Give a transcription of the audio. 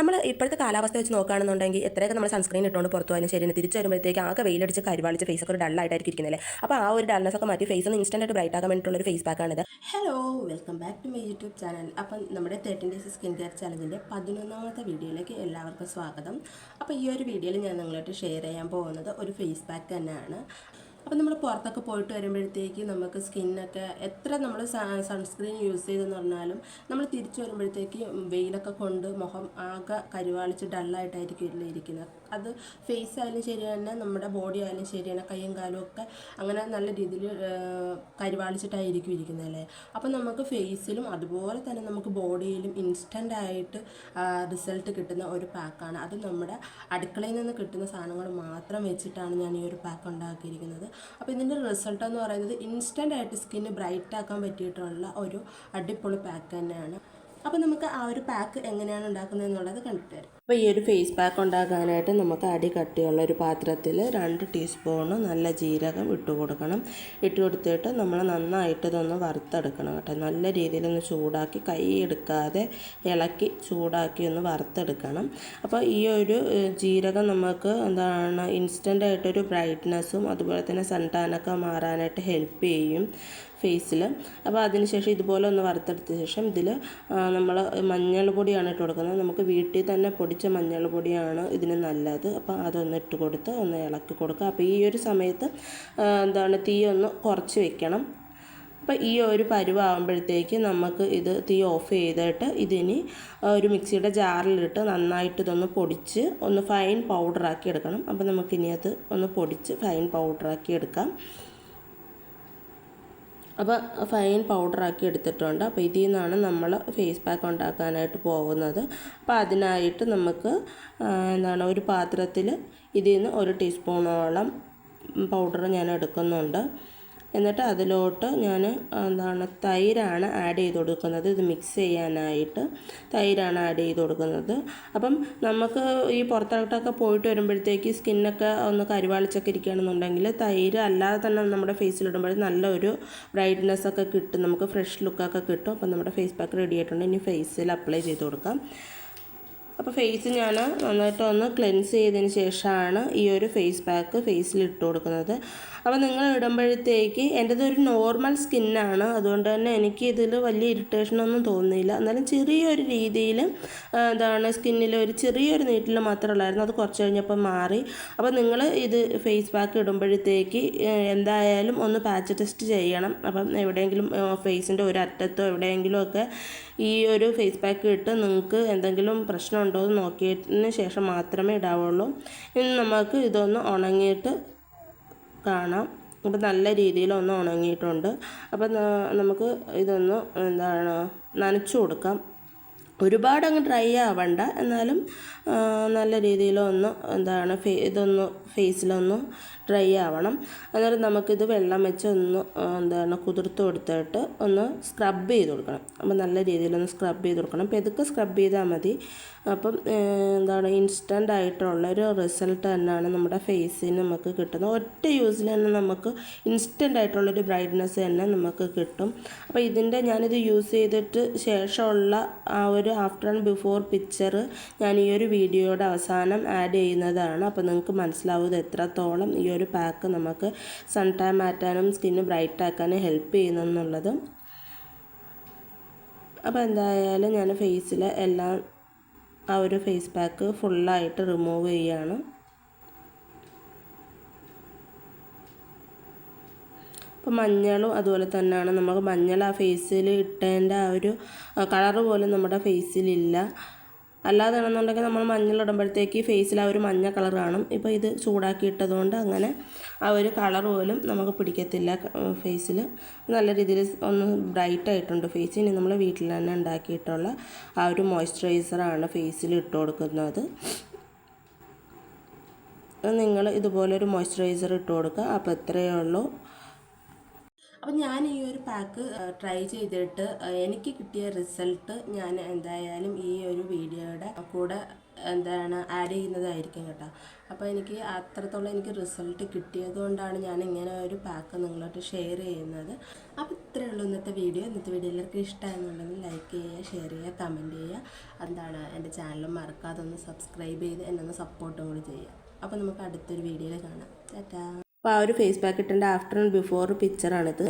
നമ്മൾ ഇപ്പോഴത്തെ കാലാവസ്ഥ വെച്ച് നോക്കുകയാണെന്നുണ്ടെങ്കിൽ എത്രയൊക്കെ നമ്മൾ സൺസ്ക്രീൻ ഇട്ടുകൊണ്ട് പുറത്തു പോയാലും ശരി തിരിച്ച് വരുമ്പോഴത്തേക്ക് ആകെ വെയിലടിച്ച് കരുവാളിച്ച് ഫേസ് ഒക്കെ ഒരു ഡള്ളായിട്ടായിരിക്കും ഇരിക്കുന്നത് അപ്പോൾ ആ ഒരു ഡൾനെസ് ഒക്കെ മാറ്റി ഫേസ് ഒന്ന് ഇൻസ്റ്റന്റ് ആയിട്ട് ബ്രൈറ്റ് ആക്കാൻ വേണ്ടിയിട്ടുള്ള ഒരു face പാക്കാണിത് hello welcome back to my YouTube channel അപ്പം നമ്മുടെ തേർട്ടീൻ ഡേയ്സ് സ്കിൻ കെയർ ചാനലിന്റെ പതിനൊന്നാമത്തെ വീഡിയോയിലേക്ക് എല്ലാവർക്കും സ്വാഗതം. അപ്പോൾ ഈ ഒരു വീഡിയോയിൽ ഞാൻ നിങ്ങളായിട്ട് ഷെയർ ചെയ്യാൻ പോകുന്നത് ഒരു ഫേസ് പാക്ക് തന്നെയാണ്. അപ്പം നമ്മൾ പുറത്തൊക്കെ പോയിട്ട് വരുമ്പോഴത്തേക്ക് നമുക്ക് സ്കിന്നൊക്കെ എത്ര നമ്മൾ സൺസ്ക്രീൻ യൂസ് ചെയ്തെന്ന് പറഞ്ഞാലും നമ്മൾ തിരിച്ചു വരുമ്പോഴത്തേക്ക് വെയിലൊക്കെ കൊണ്ട് മുഖം ആകെ കരുവാളിച്ച് ഡള്ളായിട്ടായിരിക്കും ഇരിക്കുന്നത്. അത് ഫേസ് ആയാലും ശരി തന്നെ നമ്മുടെ ബോഡി ആയാലും ശരി തന്നെ കൈയും കാലും ഒക്കെ അങ്ങനെ നല്ല രീതിയിൽ കരുവാളിച്ചിട്ടായിരിക്കും ഇരിക്കുന്നത് അല്ലേ? അപ്പം നമുക്ക് ഫേസിലും അതുപോലെ തന്നെ നമുക്ക് ബോഡിയിലും ഇൻസ്റ്റന്റ് ആയിട്ട് റിസൾട്ട് കിട്ടുന്ന ഒരു പാക്കാണ് അത് നമ്മുടെ അടുക്കളയിൽ നിന്ന് കിട്ടുന്ന സാധനങ്ങൾ മാത്രം വെച്ചിട്ടാണ് ഞാൻ ഈ ഒരു പാക്ക് ഉണ്ടാക്കിയിരിക്കുന്നത്. അപ്പോൾ ഇതിന്റെ റിസൾട്ട് എന്ന് പറയുന്നത് ഇൻസ്റ്റന്റ് ആയിട്ട് സ്കിന്ന് ബ്രൈറ്റ് ആക്കാൻ പറ്റിയിട്ടുള്ള ഒരു അടിപൊളി പാക്ക് തന്നെയാണ്. അപ്പോൾ നമുക്ക് ആ ഒരു പാക്ക് എങ്ങനെയാണ് ഉണ്ടാക്കുന്നത് എന്നുള്ളത് കണ്ടിട്ട് വരാം. അപ്പോൾ ഈ ഒരു ഫേസ് പാക്ക് ഉണ്ടാക്കാനായിട്ട് നമുക്ക് അടി കട്ടിയുള്ള ഒരു പാത്രത്തിൽ രണ്ട് ടീസ്പൂണ് നല്ല ജീരകം ഇട്ട് കൊടുക്കണം. ഇട്ട് കൊടുത്തിട്ട് നമ്മൾ നന്നായിട്ട് ഇതൊന്ന് വറുത്തെടുക്കണം കേട്ടോ. നല്ല രീതിയിൽ ഒന്ന് ചൂടാക്കി കൈ എടുക്കാതെ ഇളക്കി ചൂടാക്കി ഒന്ന് വറുത്തെടുക്കണം. അപ്പോൾ ഈ ഒരു ജീരകം നമുക്ക് എന്താണ് ഇൻസ്റ്റന്റ് ആയിട്ടൊരു ബ്രൈറ്റ്നെസ്സും അതുപോലെ തന്നെ സൺടാനൊക്കെ മാറാനായിട്ട് ഹെൽപ്പ് ചെയ്യും ഫേസിൽ അപ്പോൾ അതിനുശേഷം ഇതുപോലെ ഒന്ന് വറുത്തെടുത്ത ശേഷം ഇതിൽ നമ്മൾ മഞ്ഞൾ പൊടിയാണ് ഇട്ട് കൊടുക്കുന്നത്. നമുക്ക് വീട്ടിൽ തന്നെ പൊടിച്ച മഞ്ഞൾ പൊടിയാണ് ഇതിന് നല്ലത്. അപ്പോൾ അതൊന്ന് ഇട്ട് കൊടുത്ത് ഒന്ന് ഇളക്കി കൊടുക്കുക. അപ്പോൾ ഈ ഒരു സമയത്ത് എന്താണ് തീ ഒന്ന് കുറച്ച് വെക്കണം. അപ്പോൾ ഈ ഒരു പരുവാകുമ്പോഴത്തേക്ക് നമുക്ക് ഇത് തീ ഓഫ് ചെയ്തിട്ട് ഇതിനി ഒരു മിക്സിയുടെ ജാറിലിട്ട് നന്നായിട്ട് ഇതൊന്ന് പൊടിച്ച് ഒന്ന് ഫൈൻ പൗഡറാക്കി എടുക്കണം. അപ്പോൾ നമുക്കിനി അത് ഒന്ന് പൊടിച്ച് ഫൈൻ പൗഡറാക്കി എടുക്കാം. അപ്പോൾ ഫൈൻ പൗഡറാക്കി എടുത്തിട്ടുണ്ട്. അപ്പോൾ ഇതിൽ നിന്നാണ് നമ്മൾ ഫേസ് പാക്ക് ഉണ്ടാക്കാനായിട്ട് പോകുന്നത്. അപ്പോൾ അതിനായിട്ട് നമുക്ക് എന്താണ് ഒരു പാത്രത്തിൽ ഇതിൽ നിന്ന് ഒരു ടീസ്പൂണോളം പൗഡർ ഞാൻ എടുക്കുന്നുണ്ട്. എന്നിട്ട് അതിലോട്ട് ഞാൻ എന്താണ് തൈരാണ് ആഡ് ചെയ്ത് കൊടുക്കുന്നത്. ഇത് മിക്സ് ചെയ്യാനായിട്ട് തൈരാണ് ആഡ് ചെയ്ത് കൊടുക്കുന്നത്. അപ്പം നമുക്ക് ഈ പുറത്തോട്ടൊക്കെ പോയിട്ട് വരുമ്പോഴത്തേക്ക് സ്കിന്നൊക്കെ ഒന്ന് കരുവാളിച്ചൊക്കെ ഇരിക്കുകയാണെന്നുണ്ടെങ്കിൽ തൈര് അല്ലാതെ തന്നെ നമ്മുടെ ഫേസിലിടുമ്പോൾ നല്ലൊരു ബ്രൈറ്റ്നെസ് ഒക്കെ കിട്ടും. നമുക്ക് ഫ്രഷ് ലുക്കൊക്കെ കിട്ടും. അപ്പം നമ്മുടെ ഫേസ് പാക്ക് റെഡി ആയിട്ടുണ്ട്. ഇനി ഫേസിൽ അപ്ലൈ ചെയ്ത് കൊടുക്കാം. അപ്പോൾ ഫേസ് ഞാൻ നന്നായിട്ട് ഒന്ന് ക്ലെൻസ് ചെയ്തതിന് ശേഷമാണ് ഈ ഒരു ഫേസ് പാക്ക് ഫേസിൽ ഇട്ട് കൊടുക്കുന്നത്. അപ്പോൾ നിങ്ങൾ ഇടുമ്പോഴത്തേക്ക് എന്റെത് ഒരു നോർമൽ സ്കിന്നാണ് അതുകൊണ്ട് തന്നെ എനിക്ക് ഇതിൽ വലിയ ഇറിറ്റേഷനൊന്നും തോന്നിയില്ല എന്നാലും ചെറിയൊരു രീതിയിൽ എന്താണ് സ്കിന്നിൽ ഒരു ചെറിയൊരു നീട്ടിൽ മാത്രമേ ഉള്ളായിരുന്നു അത് കുറച്ച് കഴിഞ്ഞപ്പോൾ മാറി. അപ്പോൾ നിങ്ങൾ ഇത് ഫേസ് പാക്ക് ഇടുമ്പോഴത്തേക്ക് എന്തായാലും ഒന്ന് പാച്ച് ടെസ്റ്റ് ചെയ്യണം. അപ്പം എവിടെയെങ്കിലും ഫേസിന്റെ ഒരു അറ്റത്തോ എവിടെയെങ്കിലും ഒക്കെ ഈ ഒരു ഫേസ് പാക്ക് ഇട്ട് നിങ്ങൾക്ക് എന്തെങ്കിലും പ്രശ്നമുണ്ടോ എന്ന് നോക്കിയതിന് ശേഷം മാത്രമേ ഇടാവുള്ളൂ. ഇനി നമുക്ക് ഇതൊന്ന് ഉണങ്ങിയിട്ട് കാണാം. അപ്പോൾ നല്ല രീതിയിൽ ഒന്ന് ഉണങ്ങിയിട്ടുണ്ട്. അപ്പം നമുക്ക് ഇതൊന്ന് എന്താണ് നനച്ചു കൊടുക്കാം. ഒരുപാട് അങ്ങ് ഡ്രൈ ആവണ്ട. എന്നാലും നല്ല രീതിയിലൊന്ന് എന്താണ് ഫേ ഇതൊന്ന് ഫേസിലൊന്ന് ഡ്രൈ ആവണം. അന്നേരം നമുക്കിത് വെള്ളം വെച്ച് ഒന്ന് എന്താണ് കുതിർത്ത് കൊടുത്തിട്ട് ഒന്ന് സ്ക്രബ് ചെയ്ത് കൊടുക്കണം. അപ്പം നല്ല രീതിയിലൊന്ന് സ്ക്രബ് ചെയ്ത് കൊടുക്കണം. അപ്പോൾ ഇതൊക്കെ സ്ക്രബ് ചെയ്താൽ മതി. അപ്പം എന്താണ് ഇൻസ്റ്റന്റ് ആയിട്ടുള്ള ഒരു റിസൾട്ട് തന്നെയാണ് നമ്മുടെ ഫേസിന് നമുക്ക് കിട്ടുന്നത്. ഒറ്റ യൂസിൽ തന്നെ നമുക്ക് ഇൻസ്റ്റന്റ് ആയിട്ടുള്ളൊരു ബ്രൈറ്റ്നസ് തന്നെ നമുക്ക് കിട്ടും. അപ്പോൾ ഇതിന്റെ ഞാനിത് യൂസ് ചെയ്തിട്ട് ശേഷമുള്ള ആ ഒരു ആഫ്റ്റർ ആൻഡ് ബിഫോർ പിക്ചർ ഞാൻ ഈ ഒരു വീഡിയോയുടെ അവസാനം ആഡ് ചെയ്യുന്നതാണ്. അപ്പോൾ നിങ്ങൾക്ക് മനസ്സിലാവുന്നത് എത്രത്തോളം ഈ ഒരു പാക്ക് നമുക്ക് സൺ ടാൻ മാറ്റാനും സ്കിന്ന് ബ്രൈറ്റ് ആക്കാനും ഹെൽപ്പ് ചെയ്യുന്നെന്നുള്ളത്. അപ്പോൾ എന്തായാലും ഞാൻ ഫേസിൽ എല്ലാം ആ ഒരു ഫേസ് പാക്ക് ഫുള്ളായിട്ട് റിമൂവ് ചെയ്യാണ്. അപ്പോൾ മഞ്ഞളും അതുപോലെ തന്നെയാണ് നമുക്ക് മഞ്ഞൾ ആ ഫേസിൽ ഇട്ടതിന്റെ ആ ഒരു കളറ് പോലും നമ്മുടെ ഫേസിലില്ല അല്ലാതാണെന്നുണ്ടെങ്കിൽ നമ്മൾ മഞ്ഞൾ ഇടുമ്പോഴത്തേക്ക് ഫേസിൽ ആ ഒരു മഞ്ഞ കളർ കാണും. ഇപ്പോൾ ഇത് ചൂടാക്കി ഇട്ടതുകൊണ്ട് അങ്ങനെ ആ ഒരു കളർ പോലും നമുക്ക് പിടിക്കത്തില്ല ഫേസിൽ നല്ല രീതിയിൽ ഒന്ന് ബ്രൈറ്റ് ആയിട്ടുണ്ട് ഫേസ് ഇനി നമ്മൾ വീട്ടിൽ തന്നെ ഉണ്ടാക്കിയിട്ടുള്ള ആ ഒരു മോയ്സ്ചറൈസറാണ് ഫേസിൽ ഇട്ട് കൊടുക്കുന്നത്. നിങ്ങൾ ഇതുപോലെ ഒരു മോയ്സ്ചറൈസർ ഇട്ട് കൊടുക്കുക. അപ്പോൾ ഇത്രയേ ഉള്ളൂ. അപ്പം ഞാൻ ഈ ഒരു പാക്ക് ട്രൈ ചെയ്തിട്ട് എനിക്ക് കിട്ടിയ റിസൾട്ട് ഞാൻ എന്തായാലും ഈ ഒരു വീഡിയോയുടെ കൂടെ എന്താണ് ആഡ് ചെയ്യുന്നതായിരിക്കും കേട്ടോ. അപ്പോൾ എനിക്ക് അത്രത്തോളം എനിക്ക് റിസൾട്ട് കിട്ടിയത് കൊണ്ടാണ് ഞാൻ ഇങ്ങനെ ഒരു പാക്ക് നിങ്ങളോട്ട് ഷെയർ ചെയ്യുന്നത്. അപ്പോൾ ഇത്രയേ ഉള്ളൂ ഇന്നത്തെ വീഡിയോ ഇന്നത്തെ വീഡിയോ എല്ലാവർക്കും ഇഷ്ടമായിരുന്നുണ്ടെങ്കിൽ ലൈക്ക് ചെയ്യുക ഷെയർ ചെയ്യുക കമന്റ് ചെയ്യുക. എന്താണ് എന്റെ ചാനൽ മറക്കാതെ ഒന്ന് സബ്സ്ക്രൈബ് ചെയ്ത് എന്നെ ഒന്ന് സപ്പോർട്ടും കൂടി ചെയ്യുക. അപ്പോൾ നമുക്ക് അടുത്തൊരു വീഡിയോയിൽ കാണാം. ടാറ്റാ. അപ്പോൾ ആ ഒരു ഫേസ് പാക്ക് ഇട്ടേണ്ട ആഫ്റ്റർ ബിഫോർ പിക്ചറാണിത്